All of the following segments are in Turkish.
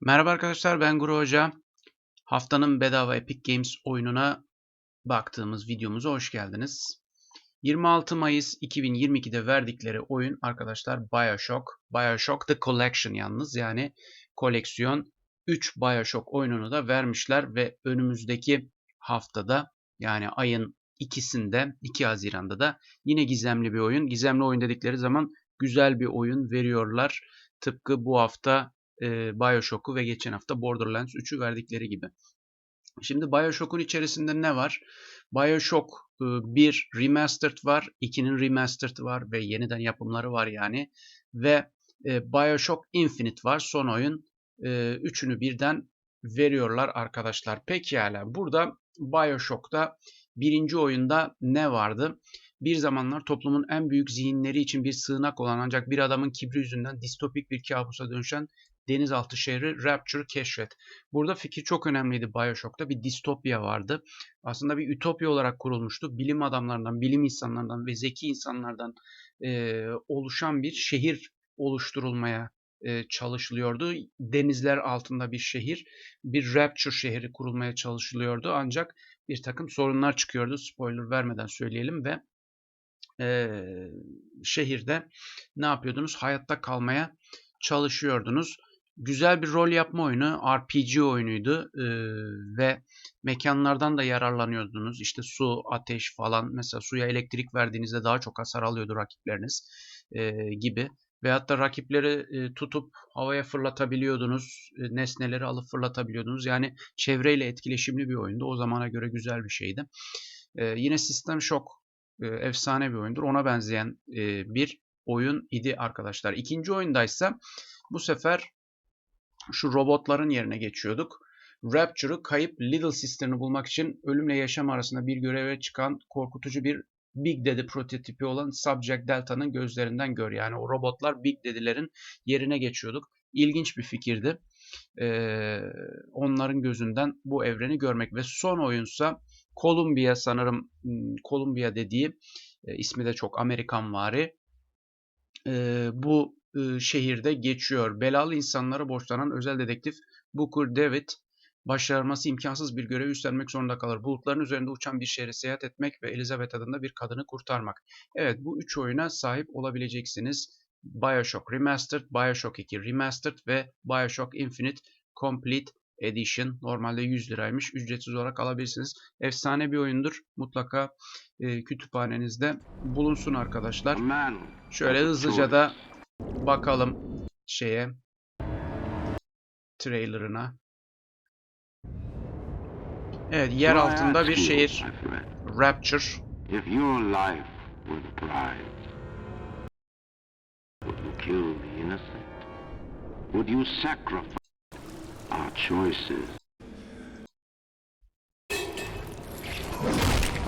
Merhaba arkadaşlar ben Guru Hoca. Haftanın bedava Epic Games oyununa baktığımız videomuza hoş geldiniz. 26 Mayıs 2022'de verdikleri oyun arkadaşlar Bioshock. Bioshock The Collection yalnız yani koleksiyon 3 Bioshock oyununu da vermişler ve önümüzdeki haftada yani ayın ikisinde 2 Haziran'da da yine gizemli bir oyun. Gizemli oyun dedikleri zaman güzel bir oyun veriyorlar. Tıpkı bu hafta e, Bioshock'u ve geçen hafta Borderlands 3'ü verdikleri gibi. Şimdi Bioshock'un içerisinde ne var? Bioshock e, 1 Remastered var, 2'nin Remastered var ve yeniden yapımları var yani. Ve Bioshock Infinite var, son oyun. Üçünü birden veriyorlar arkadaşlar. Pekala burada Bioshock'ta birinci oyunda ne vardı? Bir zamanlar toplumun en büyük zihinleri için bir sığınak olan ancak bir adamın kibri yüzünden distopik bir kabusa dönüşen denizaltı şehri Rapture keşfet. Burada fikir çok önemliydi Bioshock'ta. Bir distopya vardı. Aslında bir ütopya olarak kurulmuştu. Bilim adamlarından, bilim insanlarından ve zeki insanlardan e, oluşan bir şehir oluşturulmaya e, çalışılıyordu. Denizler altında bir şehir, bir Rapture şehri kurulmaya çalışılıyordu. Ancak bir takım sorunlar çıkıyordu. Spoiler vermeden söyleyelim ve e, şehirde ne yapıyordunuz? Hayatta kalmaya çalışıyordunuz. Güzel bir rol yapma oyunu, RPG oyunuydu e, ve mekanlardan da yararlanıyordunuz. İşte su, ateş falan. Mesela suya elektrik verdiğinizde daha çok hasar alıyordu rakipleriniz e, gibi. Veyahut da rakipleri e, tutup havaya fırlatabiliyordunuz. E, nesneleri alıp fırlatabiliyordunuz. Yani çevreyle etkileşimli bir oyundu. O zamana göre güzel bir şeydi. E, yine System Shock e, efsane bir oyundur. Ona benzeyen e, bir oyun idi arkadaşlar. İkinci oyundaysa bu sefer şu robotların yerine geçiyorduk. Rapture'ı kayıp Little Sister'ını bulmak için ölümle yaşam arasında bir göreve çıkan korkutucu bir Big Daddy prototipi olan Subject Delta'nın gözlerinden gör. Yani o robotlar Big Daddy'lerin yerine geçiyorduk. İlginç bir fikirdi. Ee, onların gözünden bu evreni görmek ve son oyunsa Columbia sanırım Columbia dediği e, ismi de çok Amerikan vari. E, bu e, şehirde geçiyor. Belalı insanlara borçlanan özel dedektif Booker David başarması imkansız bir görevi üstlenmek zorunda kalır. Bulutların üzerinde uçan bir şehre seyahat etmek ve Elizabeth adında bir kadını kurtarmak. Evet bu üç oyuna sahip olabileceksiniz. Bioshock Remastered, Bioshock 2 Remastered ve Bioshock Infinite Complete Edition. Normalde 100 liraymış. Ücretsiz olarak alabilirsiniz. Efsane bir oyundur. Mutlaka e, kütüphanenizde bulunsun arkadaşlar. Şöyle hızlıca da bakalım şeye trailerına. Evet yer altında bir şehir. Rapture. If your life were the prize, would you kill the innocent? Would you sacrifice our choices?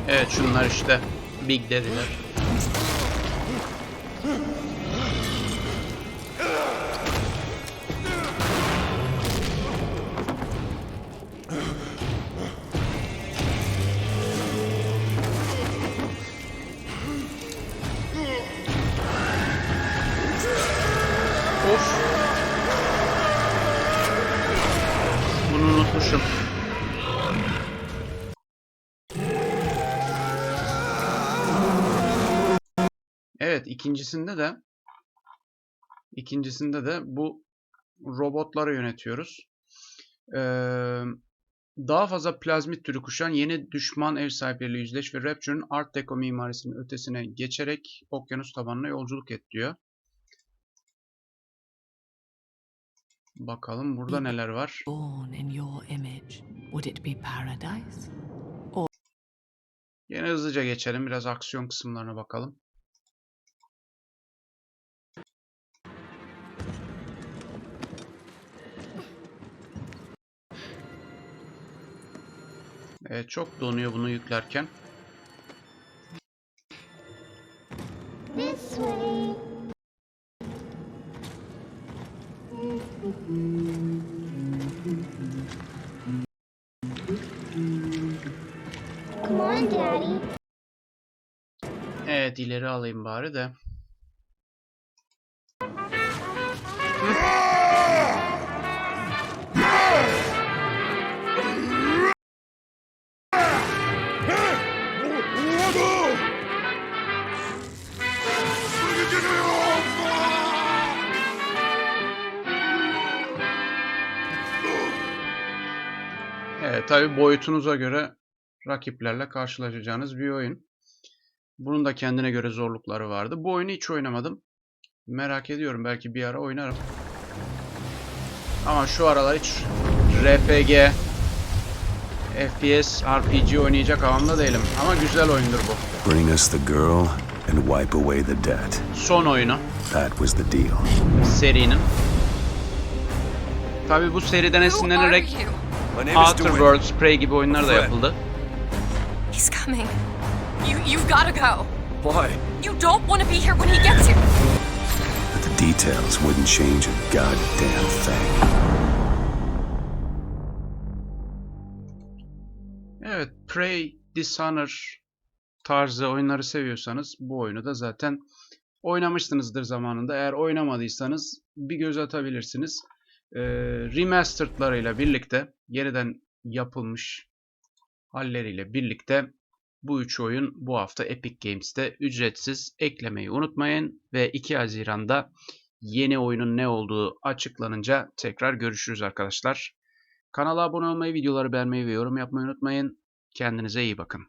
Evet şunlar işte Big Daddy'ler. Unutmuşum. Evet ikincisinde de ikincisinde de bu robotları yönetiyoruz. Ee, daha fazla plazmit türü kuşan yeni düşman ev sahipleriyle yüzleş ve Rapture'ın Art Deco mimarisinin ötesine geçerek okyanus tabanına yolculuk et diyor. Bakalım burada neler var. born in your image, would it be paradise? Yine hızlıca geçelim. Biraz aksiyon kısımlarına bakalım. Evet çok donuyor bunu yüklerken. Evet ileri alayım bari de. Evet tabi boyutunuza göre rakiplerle karşılaşacağınız bir oyun. Bunun da kendine göre zorlukları vardı. Bu oyunu hiç oynamadım. Merak ediyorum belki bir ara oynarım. Ama şu aralar hiç RPG, FPS, RPG oynayacak havamda değilim. Ama güzel oyundur bu. Bring us the girl and wipe away the debt. Son oyunu That was the deal. serinin. Tabi bu seriden esinlenerek Outer. Worlds, Prey gibi oyunlar da yapıldı. He's coming. You you've got to go. Why? You don't want to be here when he gets here. But the details wouldn't change a goddamn thing. Evet, Prey, Dishonor tarzı oyunları seviyorsanız bu oyunu da zaten oynamışsınızdır zamanında. Eğer oynamadıysanız bir göz atabilirsiniz. Ee, remastered'larıyla birlikte, yeniden yapılmış halleriyle birlikte bu üç oyun bu hafta Epic Games'te ücretsiz eklemeyi unutmayın ve 2 Haziran'da yeni oyunun ne olduğu açıklanınca tekrar görüşürüz arkadaşlar. Kanala abone olmayı, videoları beğenmeyi ve yorum yapmayı unutmayın. Kendinize iyi bakın.